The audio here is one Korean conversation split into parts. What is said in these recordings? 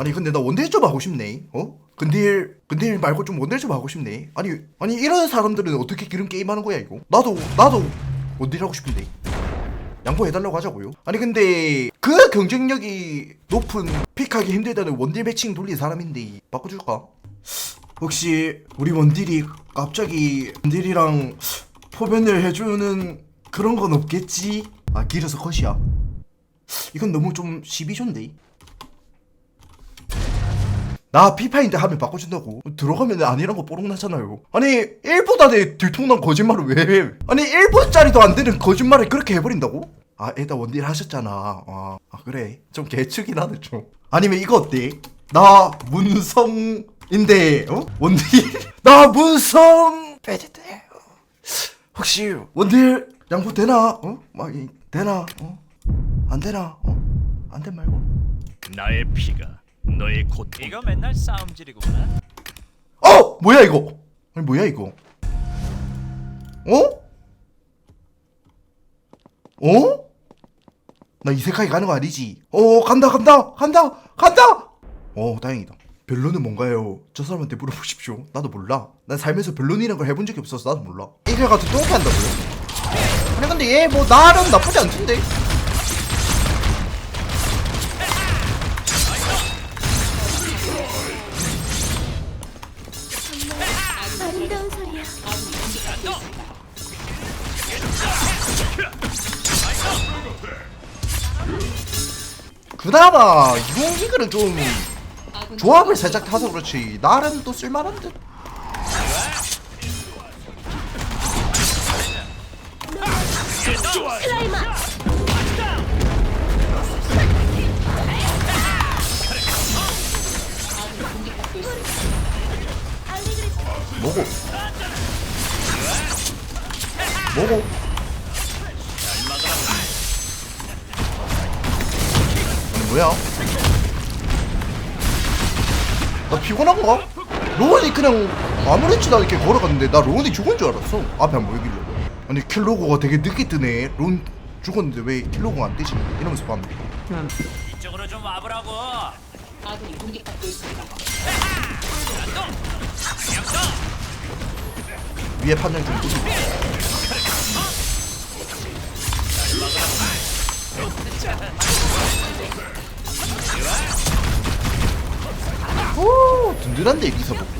아니 근데 나 원딜 좀 하고 싶네. 어? 근딜 근딜 말고 좀 원딜 좀 하고 싶네. 아니 아니 이런 사람들은 어떻게 이런 게임 하는 거야 이거? 나도 나도 원딜 하고 싶은데. 양보해달라고 하자고요. 아니 근데 그 경쟁력이 높은 픽하기 힘들다는 원딜 매칭 돌린 사람인데 바꿔줄까? 혹시 우리 원딜이 갑자기 원딜이랑 포변을 해주는 그런 건 없겠지? 아 길어서 컷이야. 이건 너무 좀 시비존데. 나 피파인데 하면 바꿔준다고 들어가면 아니란 거 뽀록 나잖아요 아니 1보다 내 들통난 거짓말을 왜 해? 아니 1분짜리도 안 되는 거짓말을 그렇게 해버린다고? 아 일단 원딜 하셨잖아 아, 아 그래 좀 개측이 나네 좀 아니면 이거 어때? 나 문성인데 어? 원딜 나 문성 빼지대 혹시 원딜 양보 되나? 어? 막 이- 되나? 어? 안 되나? 어? 안 된 말고 나의 피가 너의 고통 이거 맨날 싸움질이구나. 어! 뭐야 이거? 아니 뭐야 이거? 어? 어? 나 이세카이 가는 거 아니지? 어 간다 간다 간다 간다! 어 다행이다 변론은 뭔가요? 저 사람한테 물어보십시오 나도 몰라 난 살면서 변론이란 걸 해본 적이 없어서 나도 몰라 이래 가지고 똥개 한다고요? 아니 근데 얘 뭐 나름 나쁘지 않던데? 그나마 이공기글은 좀 조합을 살짝 타서 그렇지. 나름 또 쓸만한 듯 아무렇지도 않게 걸어갔는데 나 로운이 죽은 줄 알았어. 앞에 안 보이길래 아니 킬로고가 되게 늦게 뜨네. 론 죽었는데 왜 킬로고가 안 뜨지? 이러면서 봤는데 이쪽으로 좀 와보라고. 아군이 공격받고 있습니다. 위에 판정 좀 끄고 오 든든한데 복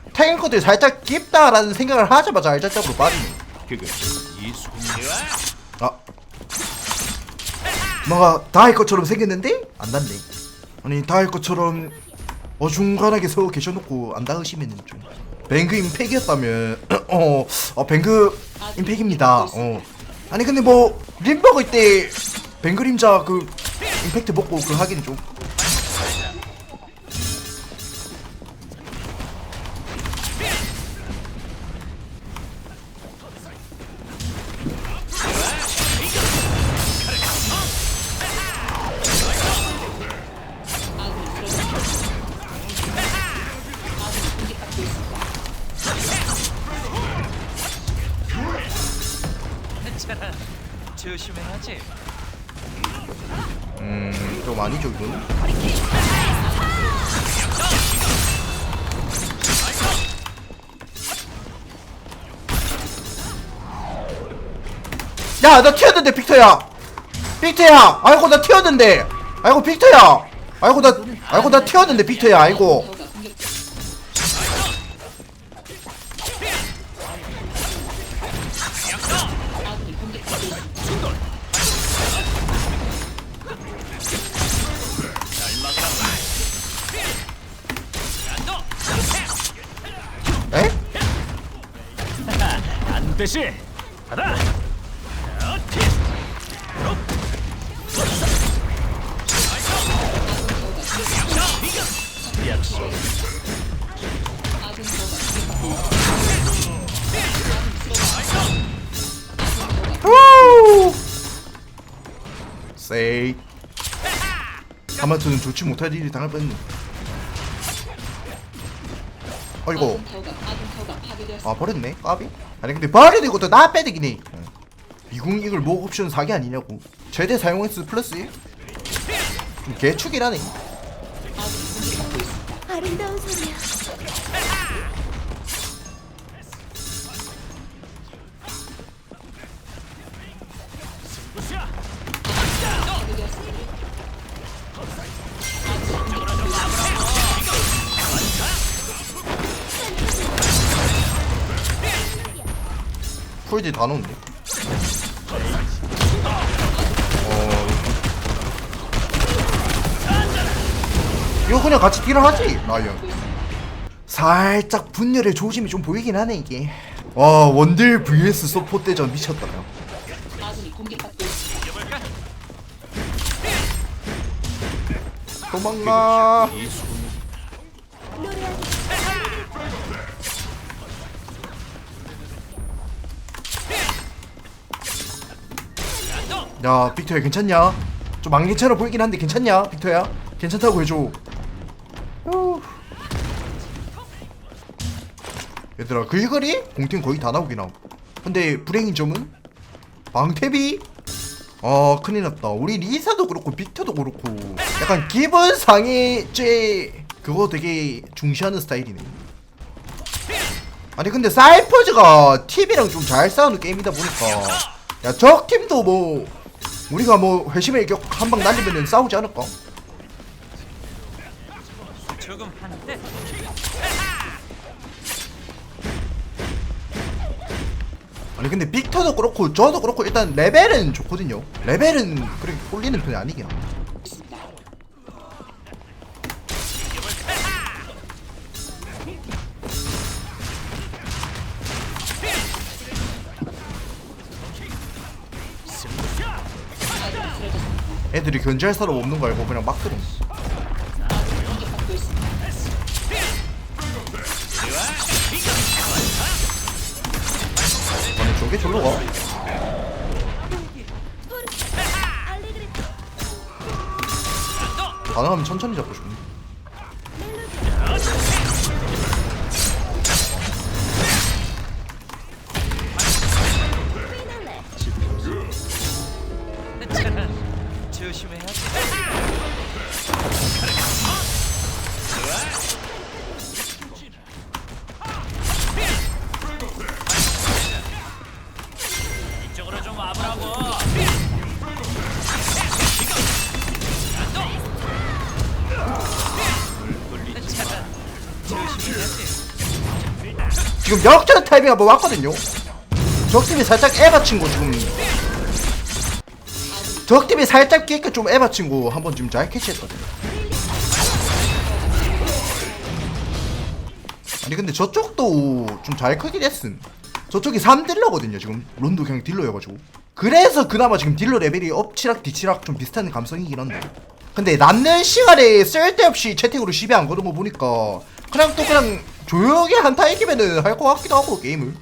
탱커들 살짝 깊다라는 생각을 하자마자 이 순간 아. 뭔가 다할 것처럼 생겼는데? 안 닿네. 아니 다할 것처럼 어중간하게 서 계셔놓고 안 닿으시면 좀. 뱅그 임팩이었다면 어, 어 뱅그 임팩입니다. 어. 아니 근데 뭐 림버그 때 뱅그림자 그 임팩트 먹고 그 하기는 좀 조심해야지. 음좀 아니죠 이건 야나 튀었는데 빅터야! 빅터야! 아이고 나 튀었는데! 아이고 빅터야! 아이고 나 아이고 나 튀었는데 빅터야 아이고 반드시 받아. 후! 세이 아마트는 좋지 못할 일이 당할 뻔했네. 아이고. 파괴되었습니다. 아 버렸네. 까비 아니 근데 버리는 것도 나 빼대긴 해 미궁 이글 뭐 옵션 사기 아니냐고 최대 사용 횟수 플러스 1? 좀 개축이라네. 아름다운 소리 풀디 다 넣었네 어 이거 그냥 같이 딜을 하지 라이언. 살짝 분열의 조짐이 좀 보이긴 하네 이게. 와 원딜 vs 서포 대전 미쳤다. 요. 도망가 야 빅터야 괜찮냐? 좀안 괜찮아 보이긴 한데 괜찮냐 빅터야? 괜찮다고 해줘. 후. 얘들아 글거리? 공템 거의 다 나오긴 하고 근데 불행인 점은? 방태비? 아 큰일 났다. 우리 리사도 그렇고 빅터도 그렇고. 약간 기본상의 쟤. 그거 되게 중시하는 스타일이네. 아니 근데 사이퍼즈가 팀이랑 좀 잘 싸우는 게임이다 보니까. 야 적 팀도 뭐 우리가 뭐 회심의 일격 한 방 날리면은 싸우지 않을까? 조금 한데 아니 근데 빅터도 그렇고 저도 그렇고 일단 레벨은 좋거든요 레벨은 그렇게 꼴리는 편이 아니긴 하 있습니다. 애들이 견제할 사람 없는 거 알고 그냥 막 들어 있습니다. 아니 저게 절로 가 알레그레토. 가능하면 천천히 잡고 싶네 지금 역전 타이밍 한번 왔거든요. 적팀이 살짝 에바 친거 지금 적팀이 살짝 깨끗 좀 에바 친거 한번 지금 잘 캐치했거든요. 아니 근데 저쪽도 좀 잘 크긴 했음. 저쪽이 3딜러거든요 지금. 론도 그냥 딜러여가지고. 그래서 그나마 지금 딜러 레벨이 업치락 뒤치락 좀 비슷한 감성이긴 한데. 근데 남는 시간에 쓸데없이 채팅으로 시비 안 거는 거 보니까 그냥 또 그냥 조용히 한타 이기면은 할 것 같기도 하고 게임을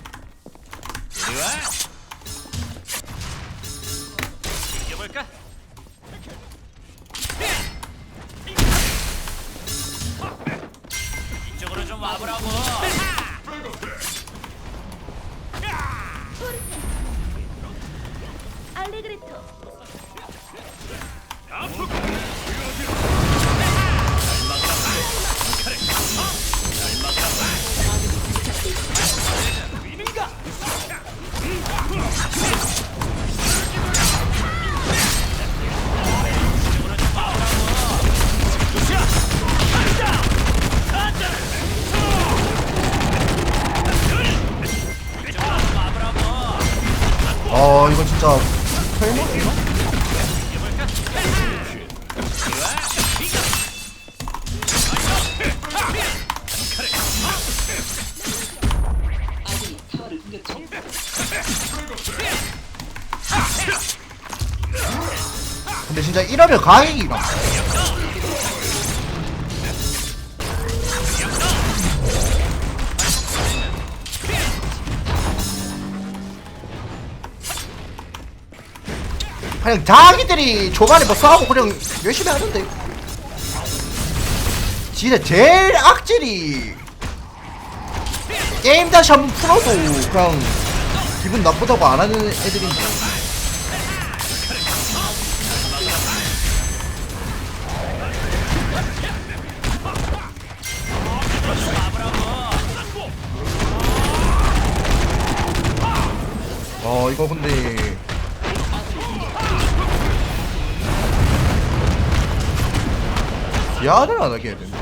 아 이거 진짜 중. 근데 진짜 이러면 가행이가 그냥 자기들이 초반에 뭐 싸우고 그냥 열심히 하는데. 진짜 제일 악질이 게임 다시 한번 풀어도 그냥 기분 나쁘다고 안 하는 애들인데. 어 이거 근데 야를 안 하게 해야 된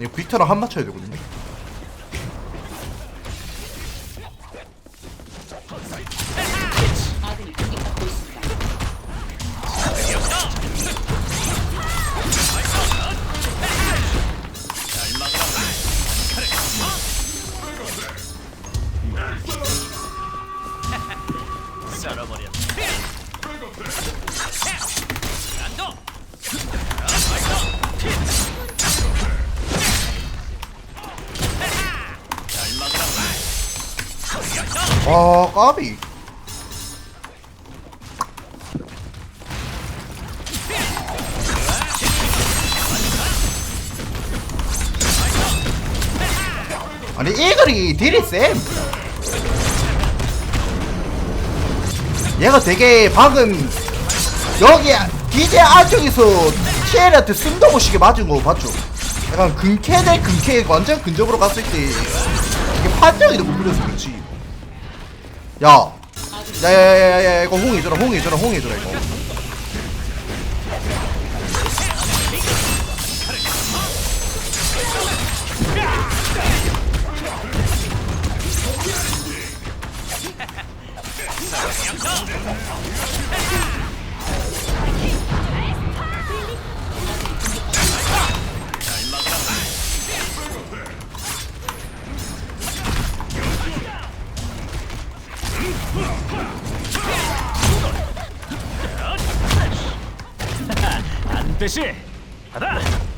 이거 빅터랑 한 맞춰야 되거든요 아니 이글이 딜이 쌤 얘가 되게 방금 여기 기재 안쪽에서 TL한테 숨도 못 쉬게 맞은 거 봤죠? 약간 근캐 대 근캐. 완전 근접으로 갔을 때 이게 판정이 너무 풀려서 그렇지. 야. 야야야야야 이거 홍 해줘라 홍 해줘라 홍 해줘라 이거 반드시 받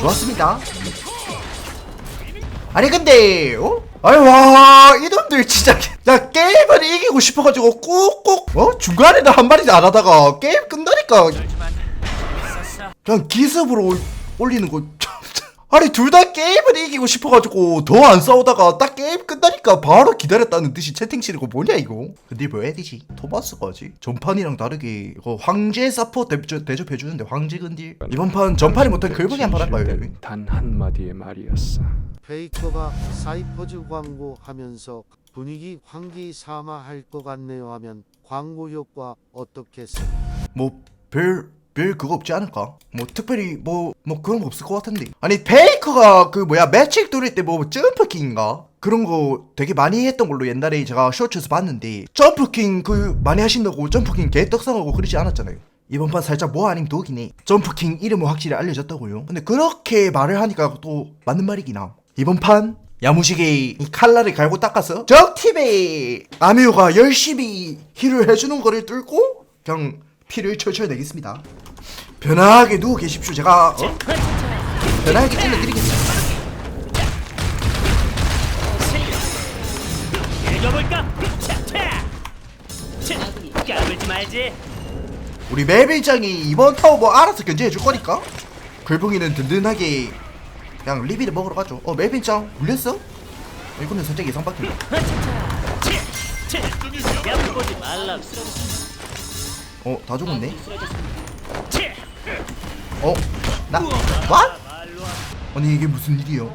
좋았습니다. 아니 근데 어? 아니 와 이놈들 진짜 야 게임을 이기고 싶어가지고 꾹꾹 어 중간에는 한 마리 안 하다가 게임 끝나니까. 그냥 기습으로 올- 올리는 거. 아니 둘 다 게임을 이기고 싶어가지고 더 안 싸우다가 딱 게임 끝나니까 바로 기다렸다는 듯이 채팅 치는 거 뭐냐 이거 근데 뭐 해야 되지 토마스까지 전판이랑 다르게 이거 황제 사포 대접, 대접해주는데 황제 근딜 이번 판 전판이 못한 글봉이 한판 할까요 단 한마디의 말이었어. 페이커가 사이퍼즈 광고 하면서 분위기 환기 삼아 할 것 같네요 하면 광고 효과 어떻겠어요? 뭐별 별 그거 없지 않을까? 뭐 특별히 뭐 뭐 그런 거 없을 것 같은데. 아니 페이커가 그 뭐야 매직 뚫을 때뭐 점프킹인가? 그런 거 되게 많이 했던 걸로 옛날에 제가 쇼츠에서 봤는데 점프킹 그 많이 하신다고 점프킹 개떡상하고 그러지 않았잖아요. 이번 판 살짝 뭐 아닌 독이네. 점프킹 이름은 확실히 알려졌다고요. 근데 그렇게 말을 하니까 또 맞는 말이긴 함. 이번 판 야무지게 이 칼날을 갈고 닦아서 적팀의 아미오가 열심히 힐을 해주는 거를 뚫고 그냥 피를 철철 내겠습니다 편하게 누워 계십시오 제가 어? 편하게 찔러드리겠습니다. 까불지 말지. 우리 맵일장이 이번 타워 뭐 알아서 견제해 줄 거니까 글붕이는 든든하게 그냥 리비를 먹으러 가죠 어 멜빈짱 물렸어? 이거는 살짝 예상 말라고. 어다 죽었네 치! 어? 나? 와? 아니 이게 무슨 일이요?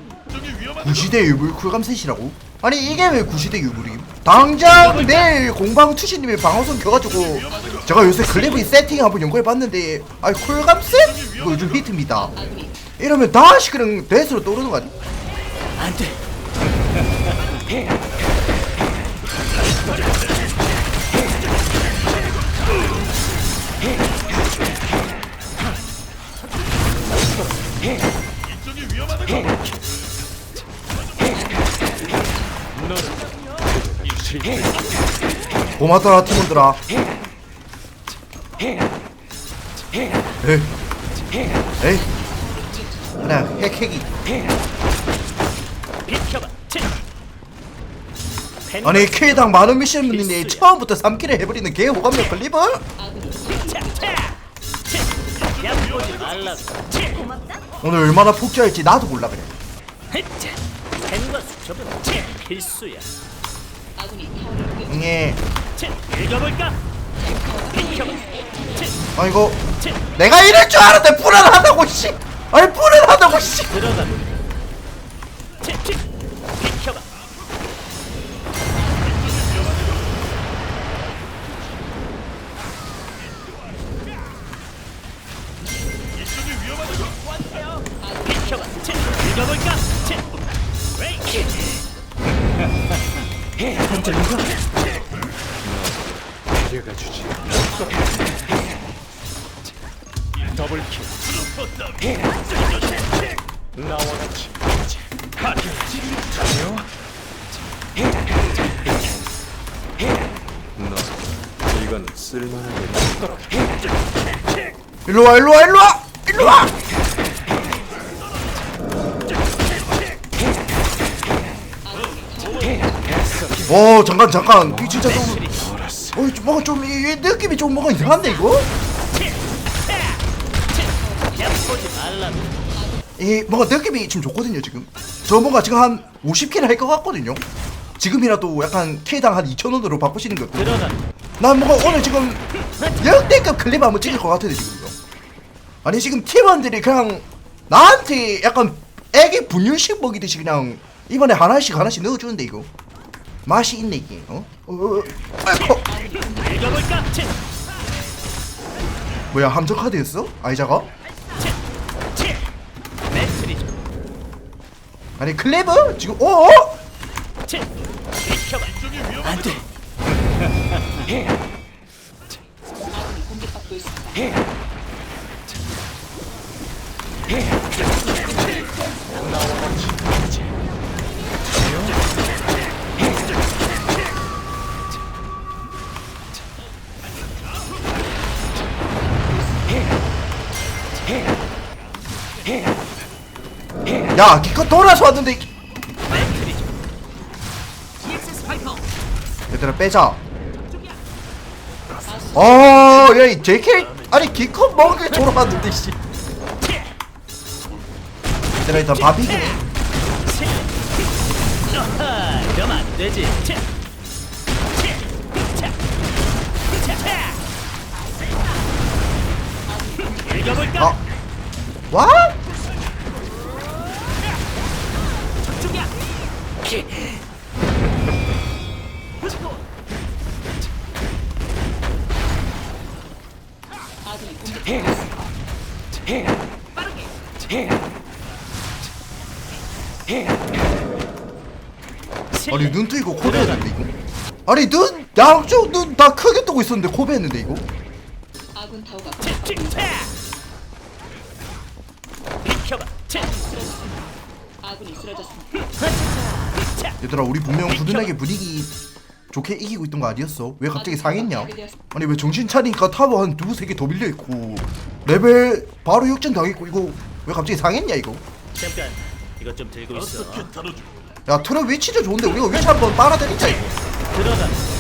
구시대 유물 쿨감 셋이라고? 아니 이게 왜 구시대 유물임? 당장 내일 공방 투시님의 방어선 켜가지고 제가 요새 클리브 세팅 한번 연구해봤는데 아니 쿨감 셋? 이거 요즘 히트입니다 이러면 다시 그냥 대수로 떠오르는 거 아니? 안 돼. 고맙더라 팀원들아 에이 에이 그냥 핵핵이! 아니 K당 만원 미션 문인데 처음부터 3킬을 해버리는 개 호감력? 차! 차! 치! 오늘 얼마나 폭주할지 나도 몰라 그래 펜과 수첩은! 필수야. 읽어볼까? 치! 아 이거 치! 내가 이럴 줄 알았는데 불안하다고 씨 아니 불안하다고 씨 들어가. 일로와 일로와 일로와! 일로와! 오 잠깐 잠깐. 이 진짜 좀 어, 좀 뭔가 좀 이, 이 느낌이 좀 뭔가 이상한데 이거? 이 뭔가 느낌이 지금 좋거든요 지금. 저 뭔가 지금 한 50킬 할 것 같거든요. 지금이라도 약간 K당 한 2,000원으로 바꾸시는 것 같고 들어가. 난 뭔가 오늘 지금 역대급 클립 한번 찍을 것 같은데 지금 아니 지금 팀원들이 그냥 나한테 약간 애기 분유식 먹이듯이 그냥 이번에 하나씩 하나씩 넣어주는데 이거 맛이 있네 이게 어? 어, 어. 읽어볼까? 치! 뭐야 함정 카드였어? 아이자가? 아니 클레버? 지금 어? 어? 치! 비켜봐. 안 돼. 아군이 공격받고 있습니다. 야 기껏 돌아서 왔는데. 얘들아 빼자 어 야이 JK 아니 기껏 먹게 돌아왔는데 씨 차! 읽어볼까? 아 와? 아니 눈 양쪽 눈 다 크게 뜨고 있었는데 코베 했는데 이거 아군 타워가! 비켜봐. 치! 아군이 쓰러졌습니다. 차! 얘들아 우리 분명 부든하게 분위기 좋게 이기고 있던 거 아니었어? 왜 갑자기 상했냐? 아니 왜 정신 차리니까 타워 한 두세 개 더 밀려 있고 레벨 바로 역전 당했고 이거 왜 갑자기 상했냐 이거 잠깐. 이것 좀 들고 있어. 야 트럭 위치도 좋은데 우리가 위치 한번 빨아들이자 이거 들어가. 안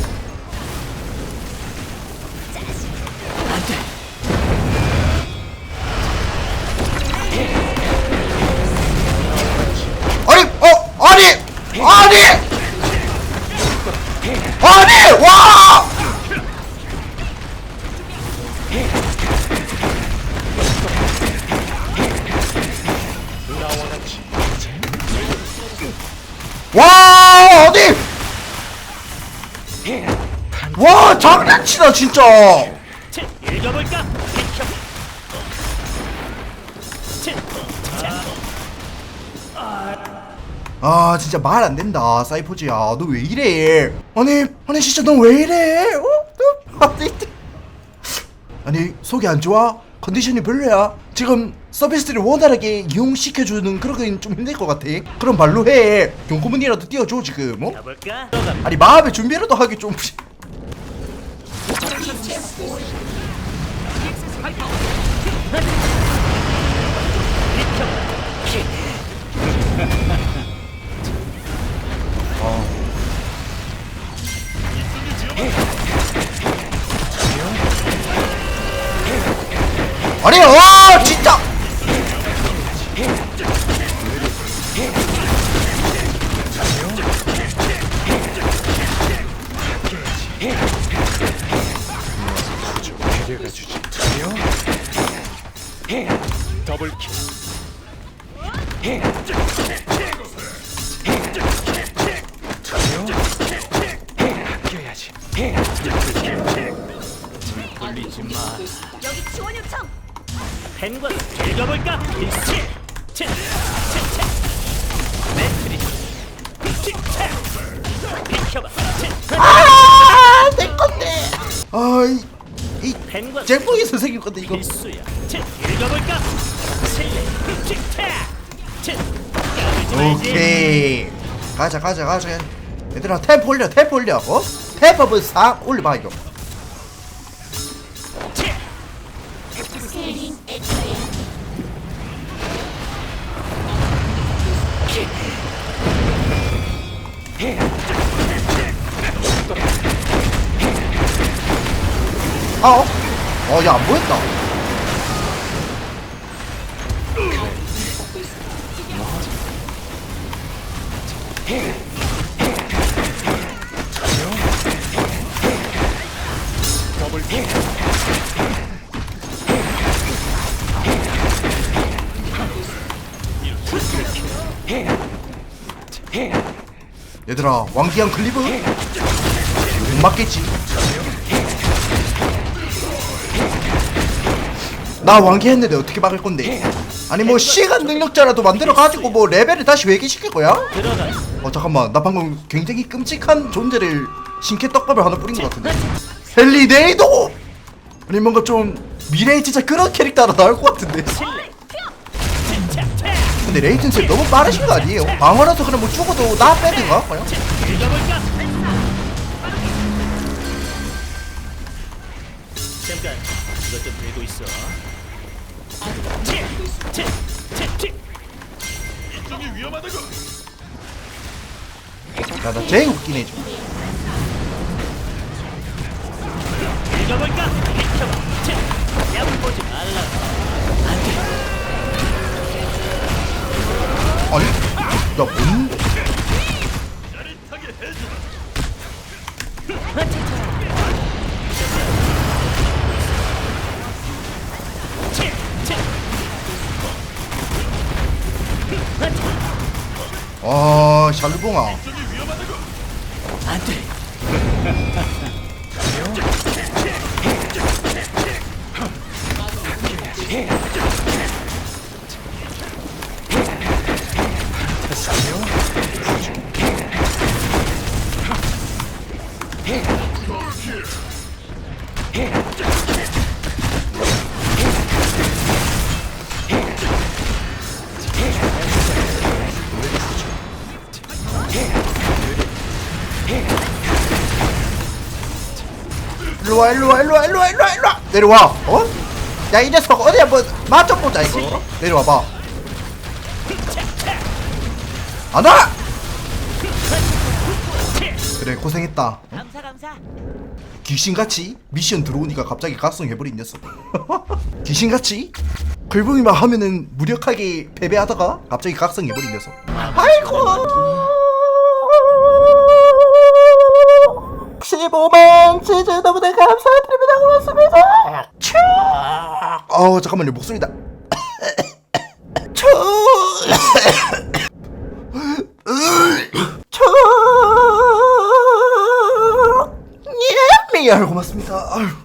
장난치다 진짜 자, 읽어볼까? 아 진짜 말 안 된다 사이퍼즈야 너 왜 이래 아니 아니 진짜 너 왜 이래 어? 어? 아니, 아니 속이 안 좋아? 컨디션이 별로야? 지금 서비스를 원활하게 이용시켜주는 그런 건좀 힘들 것 같아 그럼 말로 해 경고문이라도 띄워줘 지금 어? 아니 마음의 준비라도 하기 좀 와 데려가 주지 더블킬 아껴야지 여기 지원 요청. 펜과 읽어볼까? 치. 치. 치. 아내 건데 아이 이 잭봉이 선생님 건데 이거 필수야. 치. 읽어볼까? 까불지 말지. 오케이 가자 가자 가자 얘들아 템포 올려 템포 올려 어? 템포 싹 올려봐 이거 아 어? 어야 안 보였다. 얘들아 왕기한 클리브 못 맞겠지 나 왕기 했는데 어떻게 막을 건데 아니 뭐 시간 능력자라도 만들어 가지고 뭐 레벨을 다시 회귀시킬 거야? 어 잠깐만 나 방금 굉장히 끔찍한 존재를 신캐 떡밥을 하나 뿌린 것 같은데 헨리 네이도 아니 뭔가 좀 미래에 진짜 그런 캐릭터 하나 나올 것 같은데. 근데 레이튼스 너무 빠르신 거 아니에요? 방어라서 그냥 뭐 죽어도 나 빼든가 그냥? 잠깐 이것 좀 들고 있어. 야나 제일 읽어볼까? 비켜봐. 말라. 아니 야 뭔데. 아 샬루봉아 안 돼. 일로와 일로와 일로와 일로와 일로와 일로와. 내려와. 어? 야 이 녀석 어디 한번 맞춰 보자 이거. 내려와봐. 안와 그래 고생했다. 감사 감사. 귀신같이 미션 들어오니까 갑자기 각성해버린 녀석. 귀신같이? 글붕이만 하면은 무력하게 패배하다가 갑자기 각성해버린 녀석. 아이고 15만 치즈 너무나 감사드립니다. 고맙습니다. 쭉. 어, 잠깐만요 목소리다. 쭉. 쭉. 예 미안 고맙습니다. 아유.